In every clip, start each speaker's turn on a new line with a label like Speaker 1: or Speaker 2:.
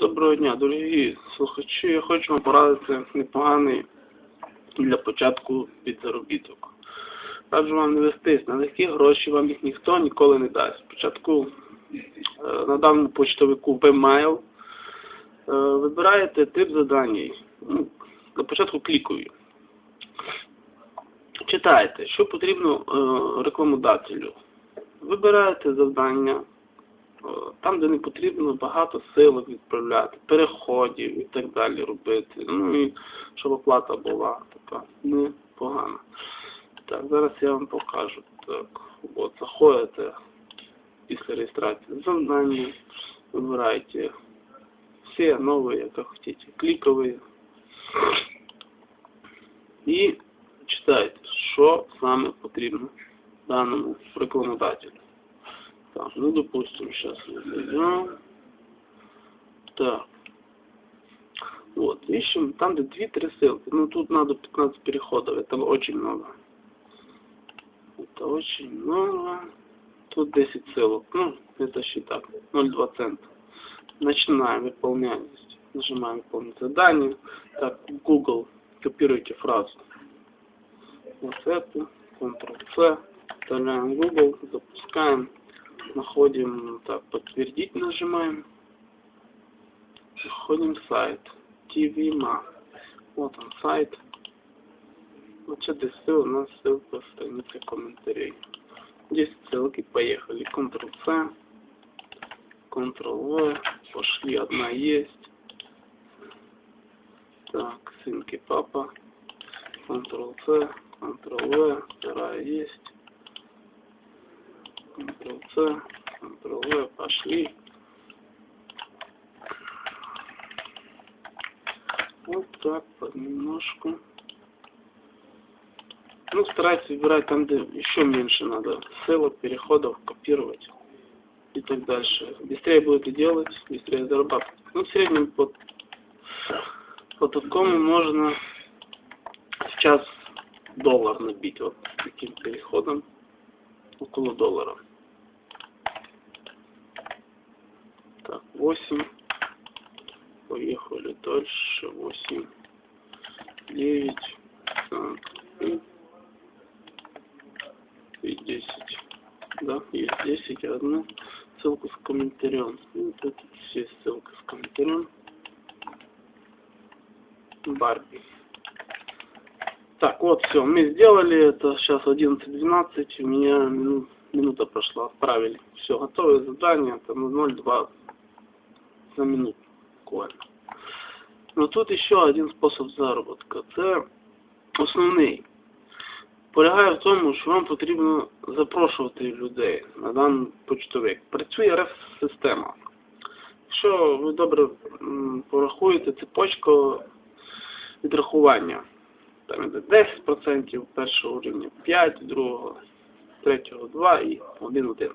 Speaker 1: Доброго дня, дорогі слухачі. Я хочу вам порадити непоганий для початку підзаробіток. Раджу вам не вестись, на легкі гроші вам їх ніхто ніколи не дасть. Спочатку е, на даному почтовику Bmail е, вибираєте тип задань. Ну, на початку клікую. Читаєте, що потрібно е, рекламодателю. Вибираєте завдання. Е, там, де не потрібно багато сил відправляти, переходів і так далі робити. Ну і щоб оплата була така непогана. Так, зараз я вам покажу. Так, от заходите після реєстрації завдання, вибирайте все нове, яке хочете, клікові. І читайте, що саме потрібно даному рекламодателю. Так, ну допустим, сейчас зайдем. Так. Вот, ищем там, где 2-3 ссылки. Ну, тут надо 15 переходов, это очень много. Это очень много. Тут 10 ссылок. Ну, это считак. 0,2 цента. Начинаем выполнять. Нажимаем выполнить задание. Так, Google. Копируйте фразу. Вот эту. Ctrl-C. Удаляем Google. Запускаем находим, так, подтвердить нажимаем, находим сайт TVMA. Вот он сайт. Вот ну, что здесь у нас ссылка в странице комментарий. Здесь ссылки, поехали. Ctrl-C, Ctrl-V, пошли, одна есть. Так, сынки папа, Ctrl-C, Ctrl-V, вторая есть. Ctrl-C, Ctrl-V, пошли. Вот так, понемножку. Ну, старайтесь выбирать там, где еще меньше надо ссылок, переходов, копировать и так дальше. Быстрее будете делать, быстрее зарабатывать. Ну, в среднем под, по такому можно сейчас доллар набить вот таким переходом около доллара. 8, поехали дальше, 8, 9, ну, и 10. Да, есть 10, а одна ссылка с комментарием. Ну, вот это все ссылка с комментарием. Барби. Так, вот все, мы сделали это, сейчас 11.12, у меня ну, минута прошла, отправили. Все, готовое задание, там 0.2 на буквально. Ну тут ще один спосіб заробітку. Це основний. Полягає в тому, що вам потрібно запрошувати людей на даний почтовик. Працює РФ-система. Якщо ви добре порахуєте, цепочку відрахування. Там йде 10% першого рівня 5, другого, третього 2 і 1-1.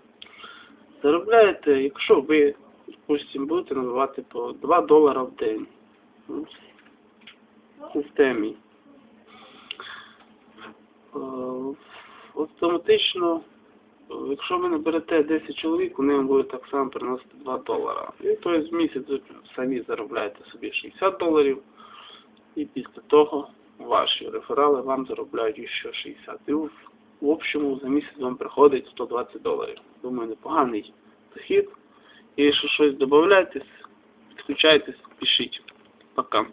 Speaker 1: Заробляєте, якщо ви Допустим, будете набивати по 2 долара в день ну, в системі. Е, автоматично, якщо ви наберете 10 чоловік, вони вам будуть так само приносити 2 долара. І тобто в місяць самі заробляєте собі 60 доларів. І після того ваші реферали вам заробляють ще 60. І в общому за місяць вам приходить 120 доларів. Думаю, непоганий дохід. Якщо щось додавайтесь, включайтесь, пишіть. Пока.